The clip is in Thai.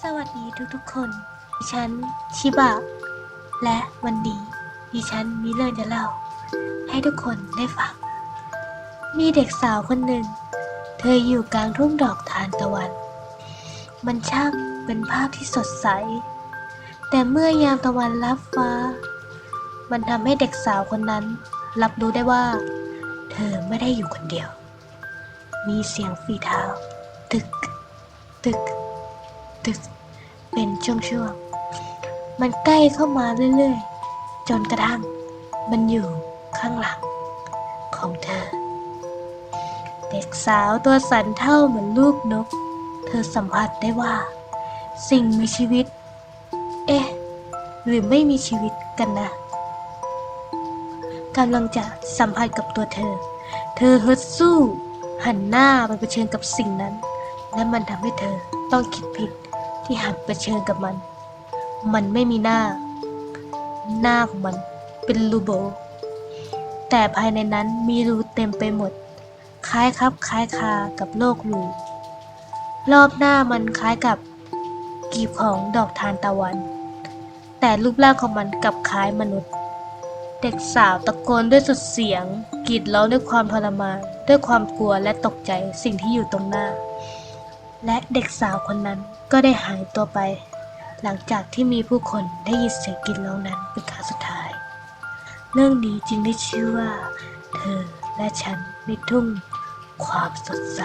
สวัสดีทุกๆคน ดิฉันชิบะ และวันนี้ดิฉันมีเรื่องจะเล่า ให้ทุกคนได้ฟัง มีเด็กสาวคนหนึ่ง เธออยู่กลางทุ่งดอกทานตะวัน มันช่างเป็นภาพที่สดใส แต่เมื่อยามตะวันลับฟ้า มันทำให้เด็กสาวคนนั้น รับรู้ได้ว่า เธอไม่ได้อยู่คนเดียว มีเสียงฝีเท้าตึก ตึก ตึก เป็นช่วงๆ มันใกล้เข้ามาเรื่อยๆ จนกระทั่งมันอยู่ข้างหลังของเธอ เด็กสาวตัวสันเท่าเหมือนลูกนก เธอสัมผัสได้ว่า สิ่งมีชีวิต เอ๊ะ หรือไม่มีชีวิตกันนะกำลังจะสัมผัสกับตัวเธอ เธอฮึดสู้ หันหน้าไปเผชิญกับสิ่งนั้น และมันทำให้เธอต้องคิดผิดที่หันไปเชิญกับมัน มันไม่มีหน้า หน้าของมันเป็นรูโบ แต่ภายในนั้นมีรูเต็มไปหมด คล้ายครับคล้ายคากับโลกรูรอบหน้ามันคล้ายกับกีบของดอกทานตะวัน แต่รูปร่างของมันกลับคล้ายมนุษย์ เด็กสาวตะโกนด้วยสุดเสียงกรีดร้องด้วยความทรมานด้วยความกลัวและตกใจสิ่งที่อยู่ตรงหน้า และเด็กสาวคนนั้นก็ได้หายตัวไป หลังจากที่มีผู้คนได้ยินเสียงกรีดร้องนั้นเป็นครั้งสุดท้าย เรื่องนี้จึงได้ชื่อว่า เธอและฉันในทุ่งความสดใส